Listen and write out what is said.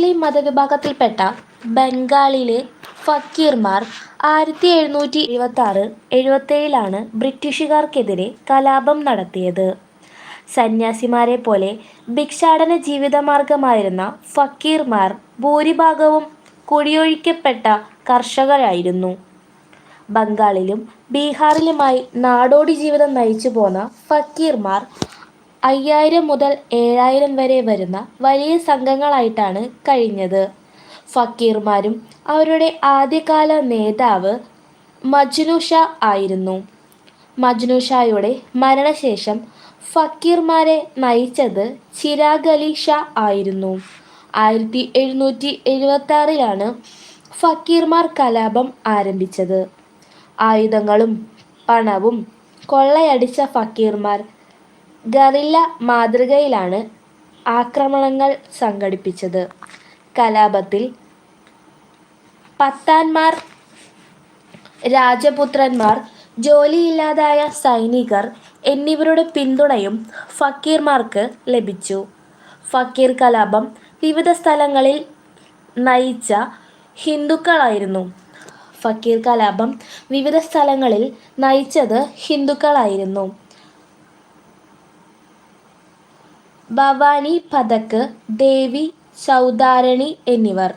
മുസ്ലിം മതവിഭാഗത്തിൽപ്പെട്ട ബംഗാളിലെ ഫക്കീർമാർ ആയിരത്തി എഴുന്നൂറ്റി എഴുപത്തി ആറ് എഴുപത്തേഴിലാണ് ബ്രിട്ടീഷുകാർക്കെതിരെ കലാപം നടത്തിയത്. സന്യാസിമാരെ പോലെ ഭിക്ഷാടന ജീവിതമാർഗമായിരുന്ന ഫക്കീർമാർ ഭൂരിഭാഗവും കുടിയൊഴിക്കപ്പെട്ട കർഷകരായിരുന്നു. ബംഗാളിലും ബീഹാറിലുമായി നാടോടി ജീവിതം നയിച്ചു പോന്ന ഫക്കീർമാർ അയ്യായിരം മുതൽ ഏഴായിരം വരെ വരുന്ന വലിയ സംഘങ്ങളായിട്ടാണ് കഴിഞ്ഞത്. ഫക്കീർമാരും അവരുടെ ആദ്യകാല നേതാവ് മജ്നു ഷാ ആയിരുന്നു. മജ്നു ഷായുടെ മരണശേഷം ഫക്കീർമാരെ നയിച്ചത് ചിരാഗ് അലി ഷാ ആയിരുന്നു. ആയിരത്തി എഴുന്നൂറ്റി എഴുപത്തി ആറിലാണ് ഫക്കീർമാർ കലാപം ആരംഭിച്ചത്. ആയുധങ്ങളും പണവും കൊള്ളയടിച്ച ഫക്കീർമാർ ഗറില്ല മാതൃകയിലാണ് ആക്രമണങ്ങൾ സംഘടിപ്പിച്ചത്. കലാപത്തിൽ പത്താൻമാർ, രാജപുത്രന്മാർ, ജോലിയില്ലാതായ സൈനികർ എന്നിവരുടെ പിന്തുണയും ഫക്കീർമാർക്ക് ലഭിച്ചു. ഫക്കീർ കലാപം വിവിധ സ്ഥലങ്ങളിൽ നയിച്ച ഹിന്ദുക്കളായിരുന്നു. ഫക്കീർ കലാപം വിവിധ സ്ഥലങ്ങളിൽ നയിച്ചത് ഹിന്ദുക്കളായിരുന്നു. ഭവാനി, പഥക്, ദേവി, ചൗദാരണി എന്നിവർ.